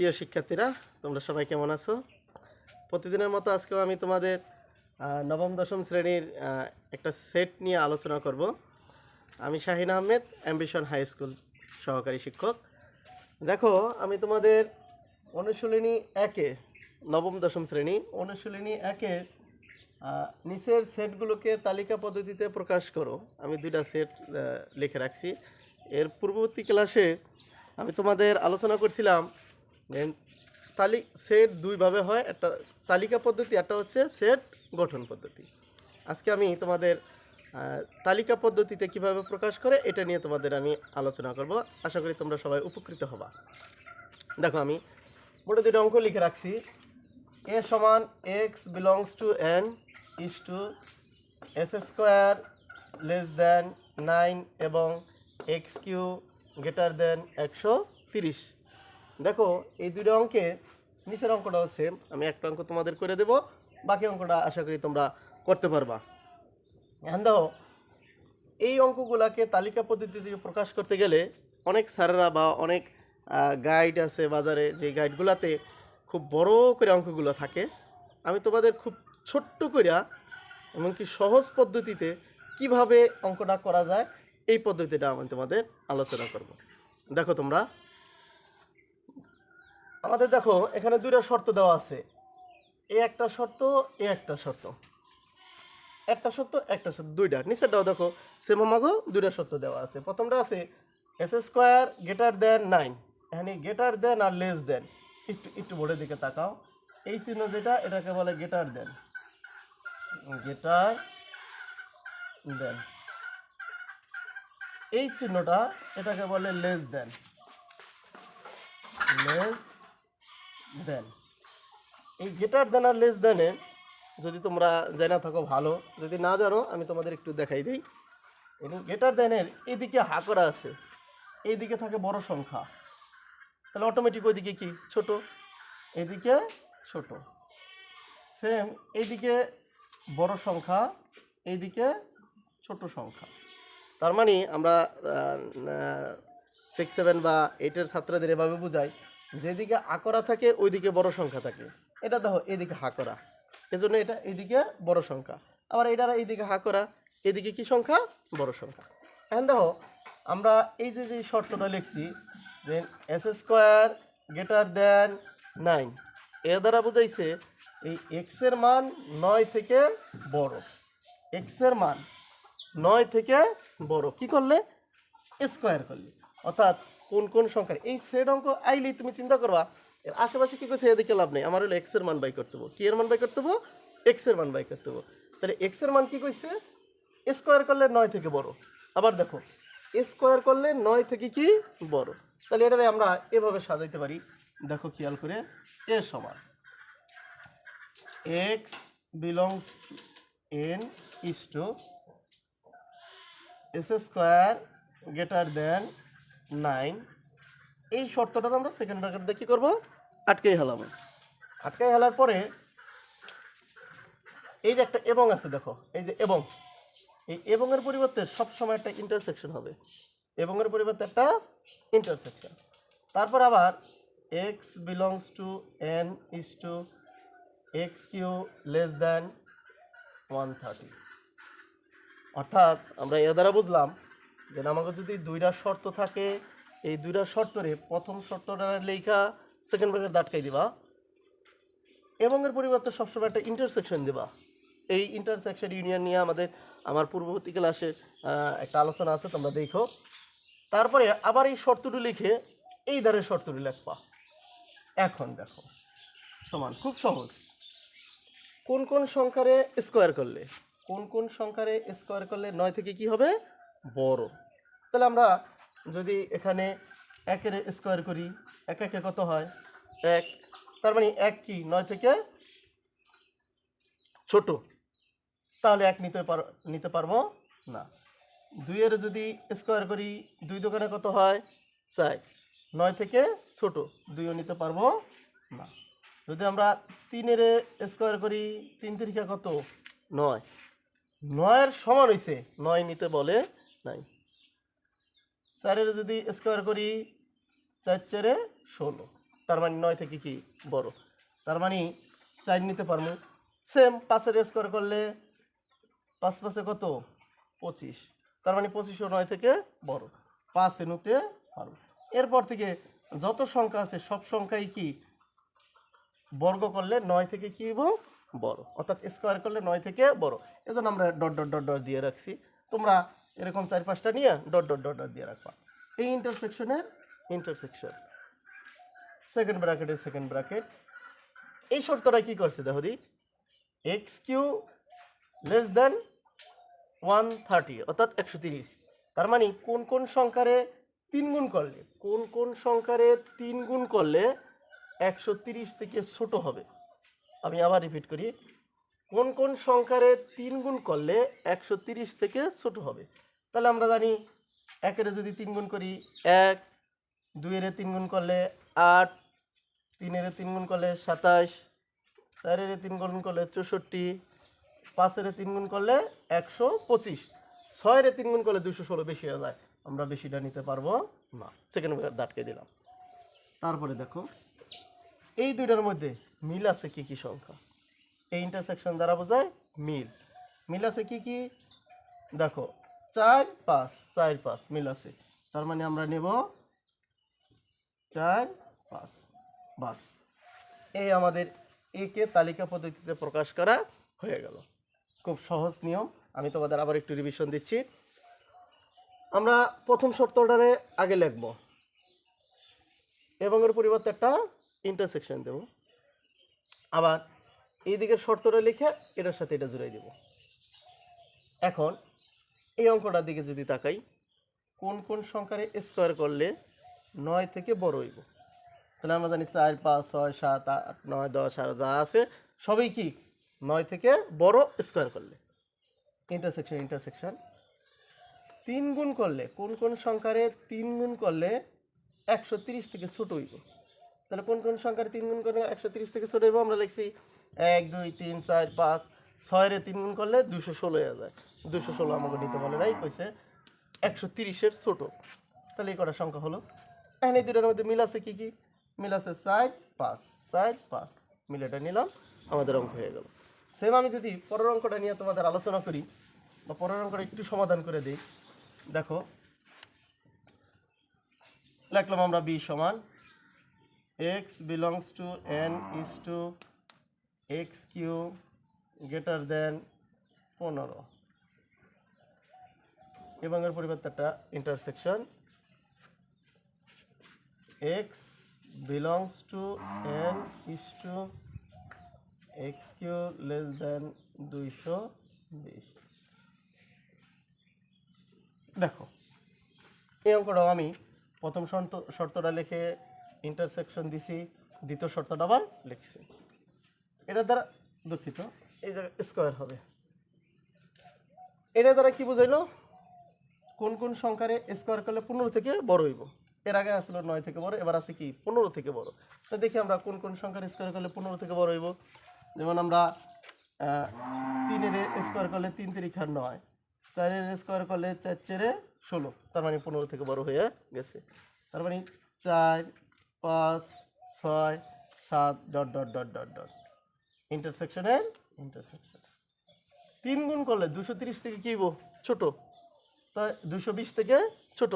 প্রিয় শিক্ষার্থীরা, তোমরা সবাই কেমন আছো? প্রতিদিনের মতো আজকেও আমি তোমাদের নবম, দশম শ্রেণির একটা সেট নিয়ে আলোচনা করব। আমি Shahin Ahmed, ambition high school সহকারী শিক্ষক। দেখো, আমি তোমাদের অনুশীলনী একে, নবম, দশম শ্রেণি অনুশীলনী একে নিচের সেটগুলোকে তালিকা পদ্ধতিতে প্রকাশ করো। আমি দুইটা সেট লিখে রাখছি। এর পূর্ববর্তী ক্লাসে আমি তোমাদের আলোচনা করছিলাম তালি সেট দুইভাবে হয়। একটা তালিকা পদ্ধতি, একটা হচ্ছে সেট গঠন পদ্ধতি। আজকে আমি তোমাদের তালিকা পদ্ধতিতে কীভাবে প্রকাশ করে, এটা নিয়ে তোমাদের আমি আলোচনা করব। আশা করি তোমরা সবাই উপকৃত হবা। দেখো, আমি মোটে দুটো অঙ্ক লিখে রাখছি। এ সমান x belongs to n is to s square less than nine এবং এক্স কিউ গ্রেটার দেন একশো তিরিশ। দেখো, এই দুটো অঙ্কে নিচের অঙ্কটা হচ্ছে, আমি একটা অঙ্ক তোমাদের করে দেব, বাকি অঙ্কটা আশা করি তোমরা করতে পারবা। এখন দেখো, এই অঙ্কগুলাকে তালিকা পদ্ধতিতে প্রকাশ করতে গেলে অনেক স্যারেরা বা অনেক গাইড আছে বাজারে, যে গাইডগুলোতে খুব বড় করে অঙ্কগুলো থাকে। আমি তোমাদের খুব ছোট্ট করিয়া এমনকি সহজ পদ্ধতিতে কীভাবে অঙ্কটা করা যায়, এই পদ্ধতিটা আমি তোমাদের আলোচনা করব। দেখো তোমরা আমাদের দেখো, এখানে দুইটা শর্ত দেওয়া আছে। এ একটা শর্ত, এ একটা শর্ত। একটা শর্ত একটা শর্ত, দুইটা। নিচেরটাও দেখো সেমামাগো দুইটা শর্ত দেওয়া আছে। প্রথমটা আছে s square greater than nine এখানে গ্রেটার দেন আর লেস দেন একটু একটু বোর্ডের দিকে তাকাও। এই চিহ্ন যেটা, এটাকে বলে গ্রেটার দেন গ্রেটার দেন এই চিহ্নটা, এটাকে বলে লেস দেন লেস দেন। এই গেটার দেন আর লেস দেনে যদি তোমরা জানা থাকো ভালো, যদি না জানো, আমি তোমাদের একটু দেখাই দিই। গেটার দেনের এদিকে হা করা আছে এইদিকে থাকে বড় সংখ্যা। তাহলে অটোমেটিক ওইদিকে কি? ছোট। এদিকে ছোট। সেম এইদিকে বড় সংখ্যা এইদিকে ছোট সংখ্যা। তার মানে আমরা সিক্স সেভেন বা এইটের ছাত্রদের এভাবে বুঝাই। যেদিকে আকরা থাকে, ওইদিকে বড় সংখ্যা থাকে। এটা দেখো, এদিকে হাকরা। এজন্য এটা এদিকে বড় সংখ্যা। আবার এটার এইদিকে হাকরা, এদিকে কি সংখ্যা? বড় সংখ্যা। এখন দেখো, আমরা এই যে যে শর্তটা লিখছি, যে s square greater than nine A দ্বারা বুঝাইছে এই এক্সের মান নয় থেকে বড়। এক্সের মান নয় থেকে বড়। কি করলে? স্কোয়ার করলে। অর্থাৎ কোন কোন সংখ্যার? এই সেট অঙ্ক আইলেই তুমি চিন্তা করবা, এর আশেপাশে কি করছে এদিকে লাভ নেই, আমার হলো এক্সের মান বাই করতে হব। কি এর মান বাই করতে হব? এক্সের মান বাই করতে হব। তাহলে এক্সের মান কি কইছে? স্কোয়ার করলে নয় থেকে বড়। আবার দেখো, স্কোয়ার করলে নয় থেকে কি? বড়। তাহলে এটারে আমরা এভাবে সাজাইতে পারি। দেখো খেয়াল করে, এ সমান। X belongs to n is to s square greater than nine. এই শর্তটা আমরা সেকেন্ড ব্র্যাকেট দিয়ে কী করব? আটকেই হেলাম আটকাই হেলার পরে এই যে একটা এবং আছে, দেখো, এই যে এবং। এই এবং এর পরিবর্তে সবসময় একটা ইন্টারসেকশন হবে। এবং এর পরিবর্তে একটা ইন্টারসেকশন তারপর আবার x belongs to n is to x Q less than one thirty অর্থাৎ আমরা এ দ্বারা বুঝলাম যে আমাকে যদি দুইটা শর্ত থাকে, এই দুইটা শর্তরে প্রথম শর্তটা লেখা সেকেন্ড ব্র্যাকেট দাটকাই দিবা। এবং এর পরিবর্তে সবসময় একটা ইন্টারসেকশন দিবা। এই ইন্টারসেকশন ইউনিয়ন নিয়ে আমাদের, আমার পূর্ববর্তী ক্লাসে একটা আলোচনা আছে, তোমরা দেখো। তারপরে আবার এই শর্তটি লিখে এই দ্বারের শর্তটি লিখবা। এখন দেখো, সমান, খুব সহজ। কোন কোন সংখ্যারে স্কোয়ার করলে? কোন কোন সংখ্যারে স্কোয়ার করলে নয় থেকে কি হবে? বড়। তাহলে আমরা যদি এখানে একের স্কোয়ার করি, এক একে কত হয়? এক। তার মানে এক কি? নয় থেকে ছোট। তাহলে এক নিতে পার, নিতে পারব না। দুইয়ের যদি স্কোয়ার করি, দুই দোকানে কত হয়? চাই নয় থেকে ছোট। দুইও নিতে পারব না। যদি আমরা তিনের স্কোয়ার করি, তিন তিরিকা কত? নয়। নয়ের সমান হয়েছে নয় নিতে বলে নাই। চারের যদি স্কোয়ার করি চার চারে ষোলো, তার মানে নয় থেকে কি বড়? তার মানে চার নিতে পারব। সেম পাঁচের স্কোয়ার করলে পাঁচ পাঁচে কত? পঁচিশ। তার মানে পঁচিশও নয় থেকে বড়। পাঁচ এনুতে পারব। এরপর থেকে যত সংখ্যা আছে, সব সংখ্যাই কি? বর্গ করলে নয় থেকে কি হব বড়। অর্থাৎ স্কোয়ার করলে নয় থেকে বড়। এজন্য আমরা ডট ডট ডট ডট দিয়ে রাখছি। তোমরা এরকম চার পাঁচটা নিয়ে ডট ডট ডট ডট দিয়ে রাখবা। এই ইন্টারসেকশনের ইন্টারসেকশন সেকেন্ড ব্র্যাকেটের সেকেন্ড ব্র্যাকেট এই শর্তটা কি করছে দেখো দি? X Q less than one thirty অর্থাৎ একশো তিরিশ। তার মানে কোন কোন সংখ্যারে তিন গুণ করলে? কোন কোন সংখ্যারে তিন গুণ করলে একশো তিরিশ থেকে ছোট হবে? আমি আবার রিপিট করি। কোন কোন সংখ্যারে তিন গুণ করলে একশো তিরিশ থেকে ছোট হবে? তাহলে আমরা জানি একের যদি তিন গুণ করি এক, দুইয়ের তিন গুণ করলে আট, তিনের তিন গুণ করলে সাতাশ, চারের তিন গুণ করলে চৌষট্টি, পাঁচের তিন গুণ করলে একশো পঁচিশ, ছয়ের তিন গুণ করলে দুশো ষোলো বেশি হয়ে যায়। আমরা বেশিটা নিতে পারব না। সেকেন্ড দাটকে দিলাম। তারপরে দেখো, এই দুইটার মধ্যে মিল আছে কি কি সংখ্যা? এই ইন্টারসেকশন দ্বারা বোঝায় মিল। মিল আছে কি কি? দেখো চার পাঁচ চার পাঁচ মিল আছে। তার মানে আমরা নেব চার পাঁচ বাস। এই আমাদের একে তালিকা পদ্ধতিতে প্রকাশ করা হয়ে গেল। খুব সহজ নিয়ম। আমি তোমাদের আবার একটু রিভিশন দিচ্ছি। আমরা প্রথম শর্তটারে আগে লিখব। এবং এর পরিবর্তে একটা ইন্টারসেকশন দেব। আবার এই দিকের শর্তটা লিখে এটার সাথে এটা জুড়ে দেব। এখন এই অঙ্কটার দিকে যদি তাকাই, কোন কোন সংখ্যারে স্কোয়ার করলে নয় থেকে বড় হইব? তাহলে আমরা জানি চার, পাঁচ, ছয়, সাত, আট, নয়, দশ, আর যা আছে, সবই কি? নয় থেকে বড় স্কোয়ার করলে। ইন্টারসেকশন ইন্টারসেকশন তিন গুণ করলে, কোন কোন সংখ্যারে তিন গুণ করলে একশো তিরিশ থেকে ছোট হইব? তাহলে কোন কোন সংখ্যারে তিন গুণ করলে একশো তিরিশ থেকে ছোট হইব? আমরা লিখছি এক, দুই, তিন, চার, পাঁচ ছয়ের তিন গুণ করলে দুশো ষোলো হয়ে যায় দুশো ষোলো আমাকে নিতে বলে নাই কইছে একশো তিরিশের ছোট। তাহলে এই কটা সংখ্যা হলো। এখন এই দুটার মধ্যে মিল আছে কী কী? মিল আছে চার, পাঁচ সাইড পাঁচ। মিলেটা নিলাম, আমাদের অঙ্ক হয়ে গেল। সেম আমি যদি পরের অঙ্কটা নিয়ে তোমাদের আলোচনা করি, বা পরের অঙ্কটা একটু সমাধান করে দিই। দেখো, লিখলাম আমরা বি সমান x belongs to n is to x Q greater than পনেরো। এবং এর পরিবর্তে একটা intersection x belongs to n is to x Q less than দুইশো বিশ। দেখো, এই অঙ্কটাও আমি প্রথম শর্ত, শর্তটা লিখে ইন্টারসেকশন দিছি, দ্বিতীয় শর্তটা আবার লিখছি। এটা দ্বারা দুঃখিত, এই জায়গায় স্কোয়ার হবে। এটা দ্বারা কি বুঝাইলো? কোন কোন সংখ্যারে স্কোয়ার করলে পনেরো থেকে বড় হইব? এর আগে আসলো নয় থেকে বড়, এবার আছে কি? পনেরো থেকে বড়। তো দেখি আমরা কোন কোন সংখ্যার স্কোয়ার করলে পনেরো থেকে বড় হইব? যেমন আমরা তিনের স্কোয়ার করলে তিন তিরিখার নয়, চারের স্কোয়ার করলে চার চেরে ষোলো, তার মানে পনেরো থেকে বড় হয়ে গেছে। তার মানে চার, পাঁচ, ছয়, সাত, dot dot dot dot dot. ইন্টারসেকশনের intersection তিন গুণ করলে দুশো তিরিশ থেকে কী ছোটো। তাই দুশো বিশ থেকে ছোট।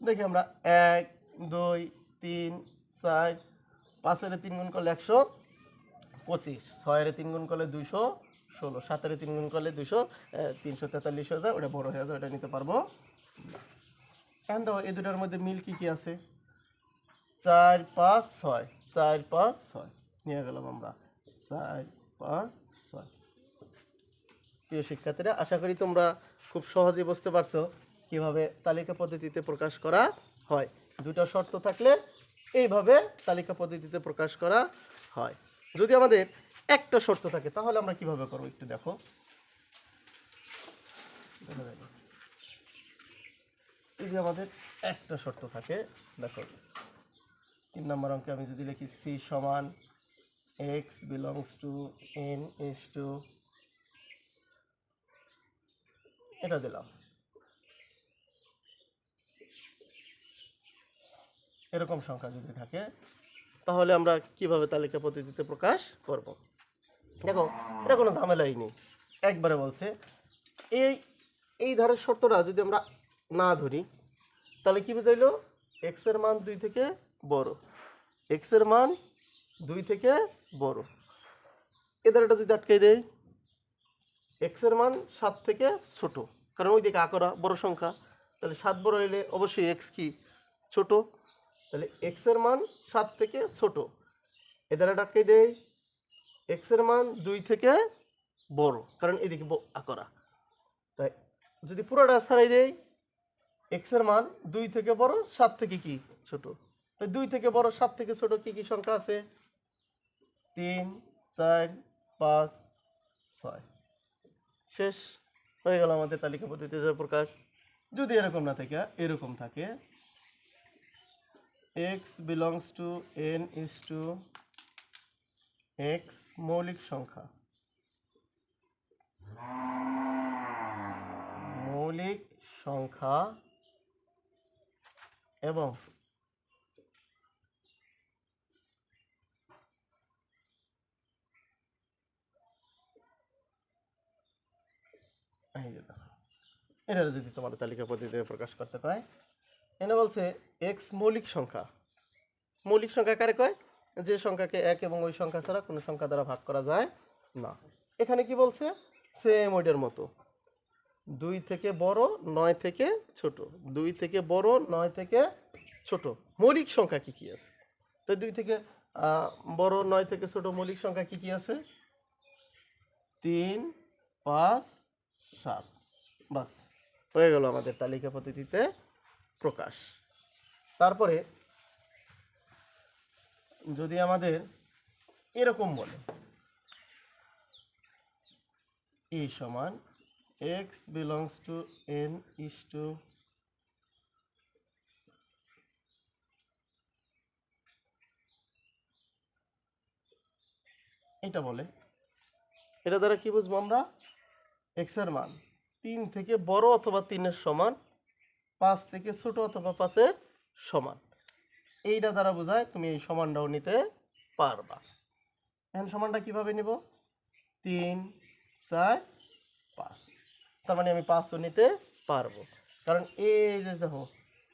দেখি আমরা এক, দুই, তিন, চার, পাঁচের তিন গুণ করলে একশো পঁচিশ, ছয়ের তিন গুণ করলে দুইশো ষোলো, সাতের তিন গুণ করলে দুশো তিনশো তেতাল্লিশ যায়, ওটা বড়ো হয়ে যায়, ওটা নিতে পারব। এখন দেখো, এই দুটার মধ্যে মিল কী কী আছে? চার, পাঁচ, ছয়, চার, পাঁচ, ছয়। নিয়ে গেলাম আমরা। চার, পাঁচ, ছয়। প্রিয় শিক্ষার্থীরা, আশা করি তোমরা খুব সহজে বুঝতে পারছ কীভাবে তালিকা পদ্ধতিতে প্রকাশ করা হয়। দুটো শর্ত থাকলে এইভাবে তালিকা পদ্ধতিতে প্রকাশ করা হয়। যদি আমাদের একটা শর্ত থাকে, তাহলে আমরা কীভাবে করব একটু দেখো। এই যে আমাদের একটা শর্ত থাকে, দেখো। তিন নম্বর অঙ্কে আমি যদি লিখি, সি সমান x belongs to n is to এটা দিলাম। এরকম সংখ্যা যদি থাকে, তাহলে আমরা কীভাবে তালিকা পদ্ধতিতে প্রকাশ করব? দেখো, এটা কোনো ঝামেলাই নেই। একবারে বলছে, এই এই ধারের শর্তটা যদি আমরা না ধরি, তাহলে কি বুঝাইলো? এক্সের মান দুই থেকে বড়। এক্সের মান দুই থেকে বড়। এদের এটা যদি আটকে দেয় এক্সের মান সাত থেকে ছোট। কারণ ওই দিকে আকরা বড় সংখ্যা। তাহলে সাত বড় হইলে অবশ্যই এক্স কি? ছোট। তাহলে এক্সের মান সাত থেকে ছোট। এদের এটা আটকে দেয় এক্সের মান দুই থেকে বড়। কারণ এদিকে আকরা তাই যদি পুরোটা ছাড়াই দেয় এক্সের মান দুই থেকে বড়, সাত থেকে কি? ছোট। তাই দুই থেকে বড়, সাত থেকে ছোট কি কি সংখ্যা আছে? তিন, চার, পাঁচ, ছয়। শেষ হয়ে গেল আমাদের তালিকা পদ্ধতিতে প্রকাশ। যদি এরকম না থাকে, এরকম থাকে x belongs to n is to x মৌলিক সংখ্যা। মৌলিক সংখ্যা এবং এটা যদি তোমার তালিকা পদ্ধতিতে প্রকাশ করতে পায়, এনে বলছে এক্স মৌলিক সংখ্যা। মৌলিক সংখ্যা কারে কয়? যে সংখ্যাকে এক এবং ওই সংখ্যা ছাড়া কোনো সংখ্যা দ্বারা ভাগ করা যায় না। এখানে কি বলছে? সেম ওইটার মতো। দুই থেকে বড়, নয় থেকে ছোট। দুই থেকে বড়, নয় থেকে ছোট। মৌলিক সংখ্যা কি কি আছে? তো দুই থেকে বড়, নয় থেকে ছোট মৌলিক সংখ্যা কি কি আছে? তিন, পাঁচ সাত। বাস, হয়ে গেল আমাদের তালিকা পদ্ধতিতে প্রকাশ। তারপরে যদি আমাদের এরকম বলে ই সমান x belongs to n is to এটা বলে। এটা দ্বারা কি বুঝব আমরা? এক্সের মান। তিন থেকে বড় অথবা তিনের সমান, পাঁচ থেকে ছোট অথবা পাঁচের সমান। এইটা দ্বারা বোঝায় তুমি এই সমানটাও নিতে পারবা। এখন সমানটা কীভাবে নিব? তিন, চার, পাঁচ। তার মানে আমি পাঁচও নিতে পারব। কারণ এই যে দেখো,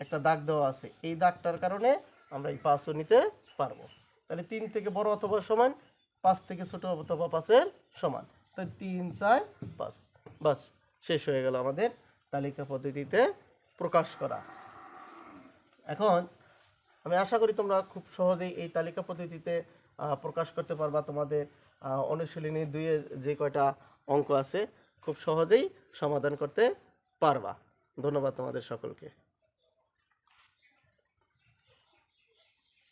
একটা দাগ দেওয়া আছে। এই দাগটার কারণে আমরা এই পাঁচও নিতে পারব। তাহলে তিন থেকে বড় অথবা সমান, পাঁচ থেকে ছোট অথবা পাঁচের সমান। তাই তিন চার পাঁচ। বাস, শেষ হয়ে গেল আমাদের তালিকা পদ্ধতিতে প্রকাশ করা। এখন আমি আশা করি তোমরা খুব সহজেই এই তালিকা পদ্ধতিতে প্রকাশ করতে পারবা। তোমাদের অনুশীলনী দুইয়ের যে কয়টা অঙ্ক আছে, খুব সহজেই সমাধান করতে পারবা। ধন্যবাদ তোমাদের সকলকে।